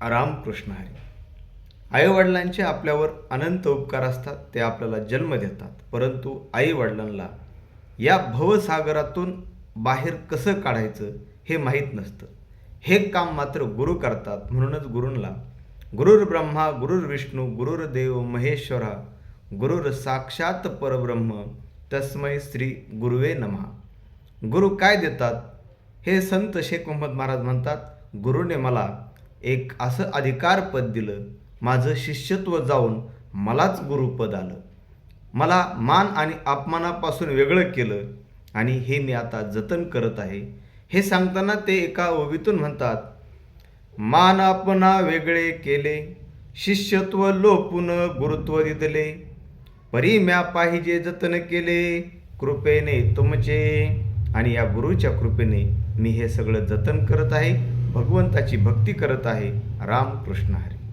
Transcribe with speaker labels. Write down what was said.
Speaker 1: रामकृष्ण हरी आईवडिलांचे आपल्यावर अनंत उपकार असतात ते आपल्याला जन्म देतात. परंतु आईवडिलांना या भवसागरातून बाहेर कसं काढायचं हे माहीत नसतं. हे काम मात्र गुरु करतात. म्हणूनच गुरूंना गुरुर ब्रह्मा गुरुर विष्णू गुरुर देव महेश्वरा गुरुर साक्षात परब्रह्म तस्मै श्री गुरुवे नमहा गुरु काय देतात? हे संत शेख मोहम्मद महाराज म्हणतात गुरुने मला एक असं अधिकारपद दिलं माझं शिष्यत्व जाऊन मलाच गुरुपद आलं. मला मान आणि अपमानापासून वेगळं केलं आणि हे मी आता जतन करत आहे. हे सांगताना ते एका ओवीतून म्हणतात मान आपणा वेगळे केले शिष्यत्व लोपून गुरुत्व दिदले. परी म्या पाहिजे जतन केले कृपेने तुमचे. आणि या गुरुच्या कृपेने मी हे सगळं जतन करत आहे. भगवंताची भक्ती करत आहे रामकृष्ण हरी.